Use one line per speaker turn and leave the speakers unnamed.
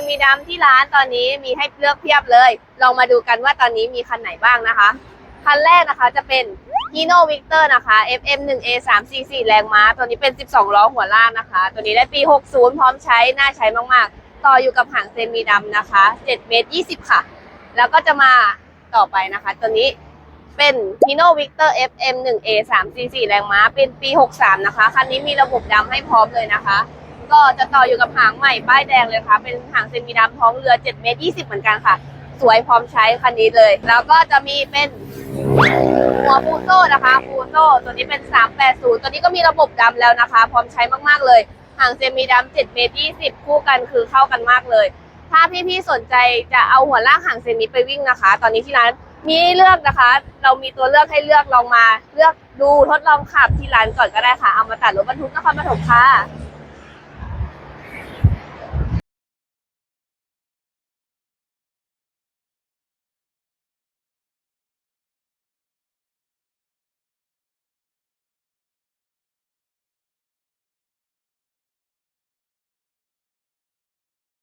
มิดำที่ร้านตอนนี้มีให้เลือกเพียบเลย ลองมาดูกันว่าตอนนี้มีคันไหนบ้างนะคะ คันแรกนะคะจะเป็น Hino Victor นะคะ FM 1 A 3 4 4แรงม้า ตัวนี้เป็น 12 ล้อหัวลากนะคะ ตัวนี้ได้ปี 60 พร้อมใช้ น่าใช้มากๆ ต่ออยู่กับหางเซมิดำนะคะ7เมตร20 ค่ะ แล้วก็จะมาต่อไปนะคะ ตัวนี้เป็น Hino Victor FM 1 A 3 4 4แรงม้า เป็นปี 63 นะคะ คันนี้มีระบบดำให้พร้อมเลยนะคะ ก็จะต่ออยู่กับหางใหม่ป้ายแดงเลยค่ะ เป็นหางเซมิดำท้องเรือ7เมตร20 เหมือนกันค่ะ สวยพร้อมใช้คันนี้เลย แล้วก็จะมีเป็นหัวฟูโซ่นะคะฟูโซ่ตัวนี้เป็น 380 ตัวนี้ก็มีระบบดำแล้วนะคะ พร้อมใช้มากๆเลยหางเซมิดำ7เมตร20 คู่กันคือเข้ากันมากเลย ถ้าพี่ๆสนใจจะเอาหัวลากหางเซมิไปวิ่งนะคะ ตอนนี้ที่ร้านมีให้เลือกนะคะ เรามีตัวเลือกให้เลือกลองมา เลือกดูทดลองขับที่ร้านก่อนก็ได้ค่ะ เอามาตัดรถบรรทุกนครปฐมค่ะ